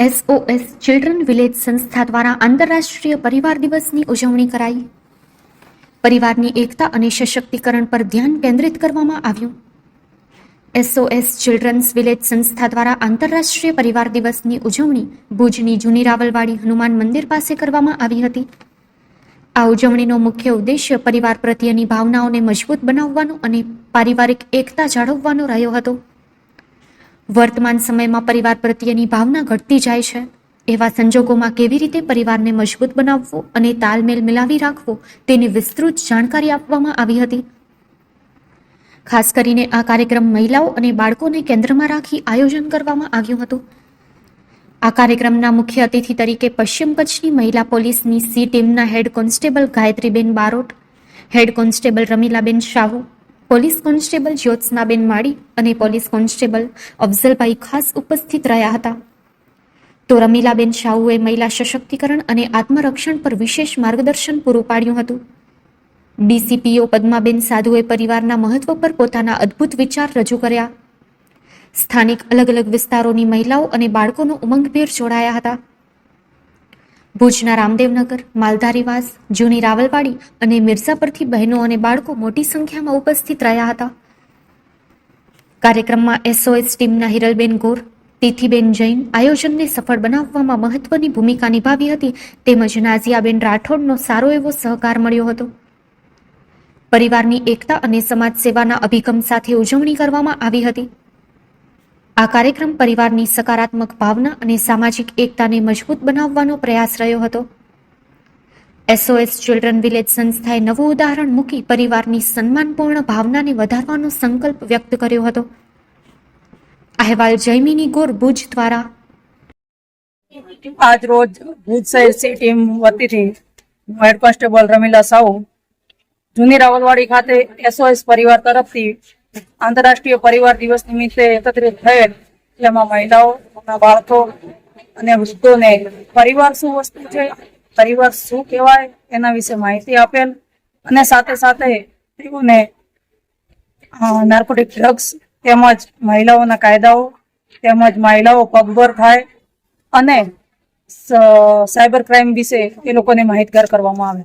SOS children village સંસ્થા દ્વારા આંતરરાષ્ટ્રીય પરિવાર દિવસની ઉજવણી કરાઈ. પરિવારની એકતા અને સશક્તિકરણ પર ધ્યાન કેન્દ્રિત કરવામાં આવ્યું. એસઓએસ ચિલ્ડ્રન્સ વિલેજ સંસ્થા દ્વારા આંતરરાષ્ટ્રીય પરિવાર દિવસની ઉજવણી ભુજની જૂની રાવલવાડી હનુમાન મંદિર પાસે કરવામાં આવી હતી. આ ઉજવણીનો મુખ્ય ઉદ્દેશ્ય પરિવાર પ્રત્યેની ભાવનાઓને મજબૂત બનાવવાનો અને પારિવારિક એકતા જાળવવાનો રહ્યો હતો. વર્તમાન સમયમાં પરિવાર પ્રત્યેની ભાવના ઘટતી જાય છે. એવા સંજોગોમાં કેવી રીતે પરિવારને મજબૂત બનાવવો અને તાલમેલ મિલાવી રાખવો તેની વિસ્તૃત જાણકારી આપવામાં આવી હતી. ખાસ કરીને આ કાર્યક્રમ મહિલાઓ અને બાળકોને કેન્દ્રમાં રાખી આયોજન કરવામાં આવ્યું હતું. આ કાર્યક્રમના મુખ્ય અતિથિ તરીકે પશ્ચિમ કચ્છની મહિલા પોલીસની સી ટીમના head constable Gayatriben Barot, head constable Ramilaben Sahu police constable જ્યોત્સનાબેન માળી અને પોલીસ કોન્સ્ટેબલ અફઝલભાઈ ખાસ ઉપસ્થિત રહ્યા હતા. તો રમીલાબેન શાહુએ મહિલા સશક્તિકરણ અને આત્મરક્ષણ પર વિશેષ માર્ગદર્શન પૂરું પાડ્યું હતું. ડીસીપીઓ પદ્માબેન સાધુએ પરિવારના મહત્વ પર પોતાના અદ્ભુત વિચાર રજૂ કર્યા. સ્થાનિક અલગ અલગ વિસ્તારોની મહિલાઓ અને બાળકોનો ઉમંગભેર જોડાયા હતા. ભુજના રામદેવનગર, માલધારીવાસ, જૂની રાવલવાડી અને મિર્ઝાપરથી બહેનો અને બાળકો મોટી સંખ્યામાં ઉપસ્થિત રહ્યા હતા. કાર્યક્રમમાં એસઓએસ ટીમના હિરલબેન ગોર, તિથિબેન જૈન આયોજનને સફળ બનાવવામાં મહત્વની ભૂમિકા નિભાવી હતી તેમજ નાઝિયાબેન રાઠોડનો સારો એવો સહકાર મળ્યો હતો. પરિવારની એકતા અને સમાજ સેવાના અભિગમ સાથે ઉજવણી કરવામાં આવી હતી. આ કાર્યક્રમ પરિવારની સકારાત્મક ભાવના અને સામાજિક એકતાને મજબૂત બનાવવાનો પ્રયાસ રહ્યો હતો. એસઓએસ ચિલ્ડ્રન વિલેજ સંસ્થાએ નવું ઉદાહરણ મૂકી પરિવારની સન્માનપૂર્ણ ભાવનાને વધારવાનો સંકલ્પ વ્યક્ત કર્યો હતો. અહેવાલ જયમિની ગોર ભુજ દ્વારા. આજ રોજ ભુજ શહેર સી ટીમ વતીથી હેડ કોન્સ્ટેબલ રમીલા સાહુ જૂની રાવલવાડી ખાતે એસઓએસ પરિવાર તરફથી આંતરરાષ્ટ્રીય પરિવાર દિવસ નિમિત્તે એકત્રિત થયેલ. જેમાં મહિલાઓ બાળકો અને વૃદ્ધોને પરિવાર શું વસ્તુ છે, પરિવાર શું કહેવાય એના વિશે માહિતી આપેલ અને સાથે સાથે તેઓને નાર્કોટિક ડ્રગ્સ તેમજ મહિલાઓના કાયદાઓ તેમજ મહિલાઓ પગભર થાય અને સાયબર ક્રાઇમ વિશે એ લોકોને માહિતગાર કરવામાં આવે.